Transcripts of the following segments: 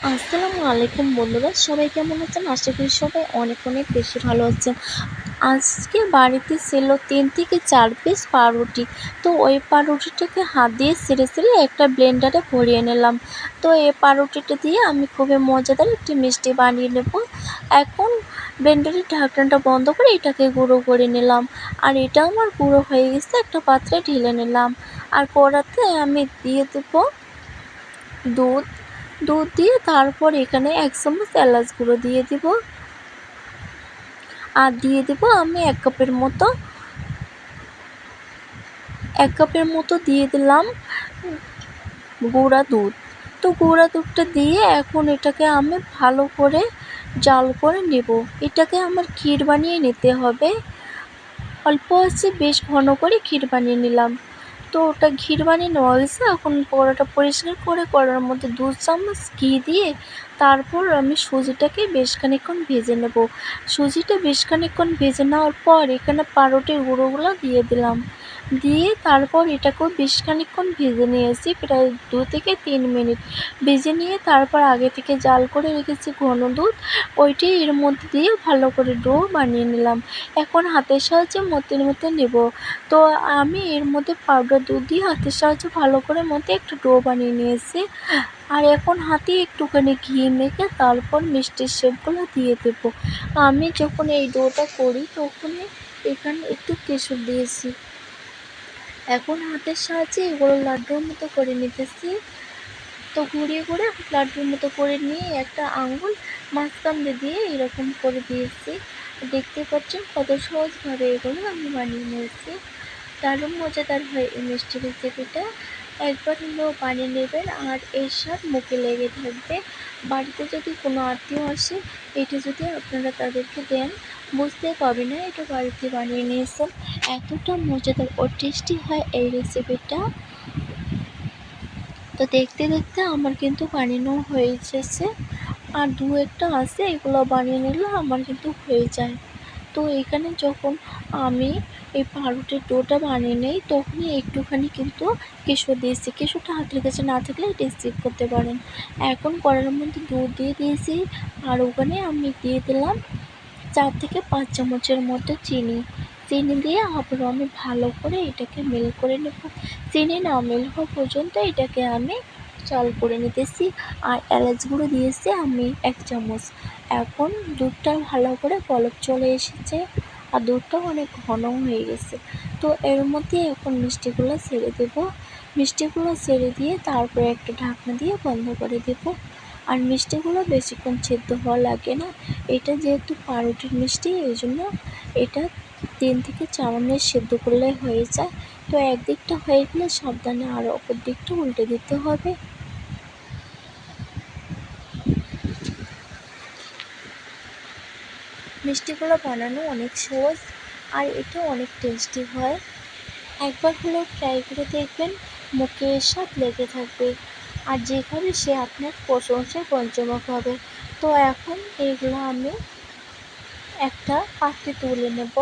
আসসালামু আলাইকুম বন্ধুরা, সবাই কেমন আছেন? আশা করি সবাই অনেক অনেক বেশি ভালো আছেন। আজকে বাড়িতে ছিল তিন থেকে চার পিস পাউরুটি। তো ওই পাউরুটিটাকে হাত দিয়ে ছিঁড়ে ছিঁড়ে একটা ব্লেন্ডারে ভরিয়ে নিলাম। তো এই পাউরুটিটা দিয়ে আমি খুবই মজাদার একটি মিষ্টি বানিয়ে নেব। এখন ব্লেন্ডারের ঢাকনাটা বন্ধ করে এটাকে গুঁড়ো করে নিলাম। আর এটা আমার গুঁড়ো হয়ে গেছে, একটা পাত্রে ঢেলে নিলাম। আর কড়াতে আমি দিয়ে দেবো দুধ দুধ দিয়ে তারপর এখানে এক চামচ এলাচ গুঁড়ো দিয়ে দিব। আর দিয়ে দেব আমি এক কাপের মতো, এক কাপের মতো দিয়ে দিলাম গুঁড়া দুধ। তো গুঁড়া দুধটা দিয়ে এখন এটাকে আমি ভালো করে জাল করে নেব। এটাকে আমার ক্ষীর বানিয়ে নিতে হবে। অল্প আছে, বেশ ঘন করে ক্ষীর বানিয়ে নিলাম। তো ওটা ঘির বানিয়ে নেওয়া হয়েছে এখন কড়াটা পরিষ্কার করে কড়ার মধ্যে দু চামচ ঘি দিয়ে তারপর আমি সুজিটাকে বেশ খানিকক্ষণ ভেজে নেব। সুজিটা বেশ খানিকক্ষণ ভেজে নেওয়ার পর এখানে পাউরুটির গুঁড়োগুলো দিয়ে দিলাম। দিয়ে তারপর এটাকেও বেশ খানিকক্ষণ ভেজে নিয়েছি, প্রায় দু থেকে তিন মিনিট। ভেজে নিয়ে তারপর আগে থেকে জাল করে রেখেছি ঘন দুধ, ওইটি এর মধ্যে দিয়ে ভালো করে ডো বানিয়ে নিলাম। এখন হাতের সাহায্যে মতে মতে নেব। তো আমি এর মধ্যে পাউডার দুধ দিয়ে হাতের সাহায্যে ভালো করে মতে একটু ডো বানিয়ে নিয়েছি। আর এখন হাতে একটুখানি ঘি মেখে তারপর মিষ্টির শেপগুলো দিয়ে দেবো। আমি যখন এই ডোটা করি তখনই এখানে একটু কেশর দিয়েছি। এখন হাতের সাহায্যে এগুলো লাড্ডুর মতো করে নিতেছি। তো ঘুরিয়ে ঘুরে লাড্ডুর মতো করে নিয়ে একটা আঙুল মাঝখান দিয়ে এরকম করে দিয়েছি। দেখতে পাচ্ছেন কত সহজভাবে এগুলো আমি বানিয়ে নিয়েছি। দারুণ মজাদার হয় এই মিষ্টি রেসিপিটা। একবার হলেও বানিয়ে নেবেন আর এর স্বাদ মুখে লেগে থাকবে। বাড়িতে যদি কোনো আত্মীয় আসে, এটা যদি আপনারা তাদেরকে দেন বুঝতে পারবে না, এটা বাড়িতে বানিয়ে নিয়েছেন। এতটা মজাদার ও টেস্টি হয় এই রেসিপিটা তো দেখতে দেখতে আমার কিন্তু বানানো হয়ে এসেছে আর দু একটা আছে, এগুলো বানিয়ে নিলে আমার কিন্তু হয়ে যায়। তো এখানে যখন আমি এই পাউরুটির ডোটা বানিয়ে নিই, তখনই একটুখানি কিন্তু কেশর দিয়েছি। কেশরটা হাতের কাছে না থাকলে এটা স্কিপ করতে পারেন। এখন কড়াইয়ের মধ্যে দুধ দিয়ে দিয়েছি। আর ওখানে আমি দিয়ে দিলাম চার থেকে পাঁচ চামচের মতো চিনি। চিনি দিয়ে আবারও আমি ভালো করে এটাকে মেল করে নেব। চিনি না মেল হওয়া পর্যন্ত এটাকে আমি চাল করে নিতেছি। আর এলাচ গুঁড়ো দিয়েছি আমি এক চামচ। এখন দুধটা ভালো করে বলক চলে এসেছে আর দুধটাও অনেক ঘন হয়ে গেছে। তো এর মধ্যে এখন মিষ্টিগুলো ছেড়ে দেব। মিষ্টিগুলো ছেড়ে দিয়ে তারপরে একটা ঢাকনা দিয়ে বন্ধ করে দেব। আর মিষ্টিগুলো বেশিক্ষণ সেদ্ধ হওয়া লাগে না। এটা যেহেতু পাউরুটির মিষ্টি, এই জন্য এটা তিন থেকে চার মিনিট সেদ্ধ করলে হয়ে যায়। তো একদিকটা হয়ে গেলে সাবধানে আর অপর দিকটা উল্টে দিতে হবে। মিষ্টিগুলো বানানো অনেক সহজ আর এটা অনেক টেস্টি হয়। একবার হলেও ট্রাই করে দেখবেন, মুখে স্বাদ লেগে থাকবে। আর যে খাবে সে আপনার প্রশংসায় পঞ্চমুখ হবে। তো এখন এগুলো আমি একটা পাত্রে তুলে নেব।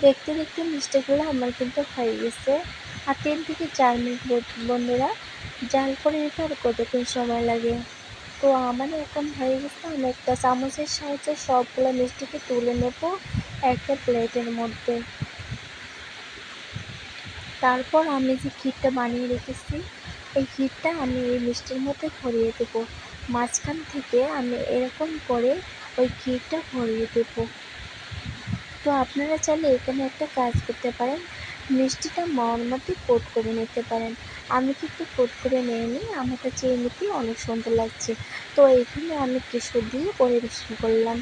দেখতে দেখতে মিষ্টিগুলো আমার কিন্তু হয়ে গেছে। আর তিন থেকে চার মিনিট বন্ধুরা, জাল করে নিতে আর কতক্ষণ সময় লাগে? তো আমার এখন হয়ে গেছে আমি একটা চামচের সাহায্যে সবগুলো মিষ্টিকে তুলে নেব একটা প্লেটের মধ্যে। তারপর আমি যে ক্ষীরটা বানিয়ে রেখেছি এই ক্ষীরটা আমি এই মিষ্টির মধ্যে ভরিয়ে দেবো। মাঝখান থেকে আমি এরকম করে ওই ক্ষীরটা ভরিয়ে দেবো। তো আপনারা চাইলে এখানে একটা কাজ করতে পারেন। মিষ্টিটা মাওয়ার মধ্যে কোট করে নিতে পারেন। আমি কিন্তু কোট করে নিয়ে নিই আমার কাছে এমনিতেই অনেক সুন্দর লাগছে। তো এখানে আমি কেশর দিয়ে পরিবেশন করলাম।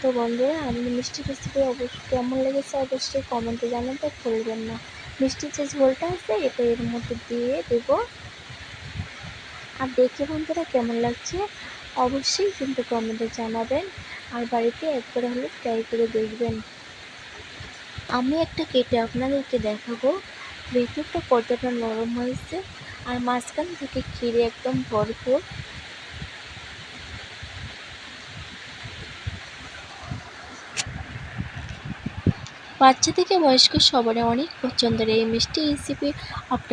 তো বন্ধুরা আমি মিষ্টি রেসিপি অবশ্যই কেমন লেগেছে অবশ্যই কমেন্টে জানাতে ভুলবেন না। মিষ্টির যে ঝোলটা আছে, এটা এর মধ্যে দিয়ে দেব। আর দেখে বন্ধুরা কেমন লাগছে? অবশ্যই কিন্তু কমেন্টে জানাবেন। আর বাড়িতে একবার হলে ট্রাই করে দেখবেন। আমি একটা কেটে আপনাদেরকে দেখাবো। ভেতরটা কতটা নরম হয়েছে আর মাঝখান থেকে ক্ষীরে একদম ভরপুর। বাচ্চা থেকে বয়স্ক সবারই অনেক পছন্দের এই মিষ্টি রেসিপি আপনাদের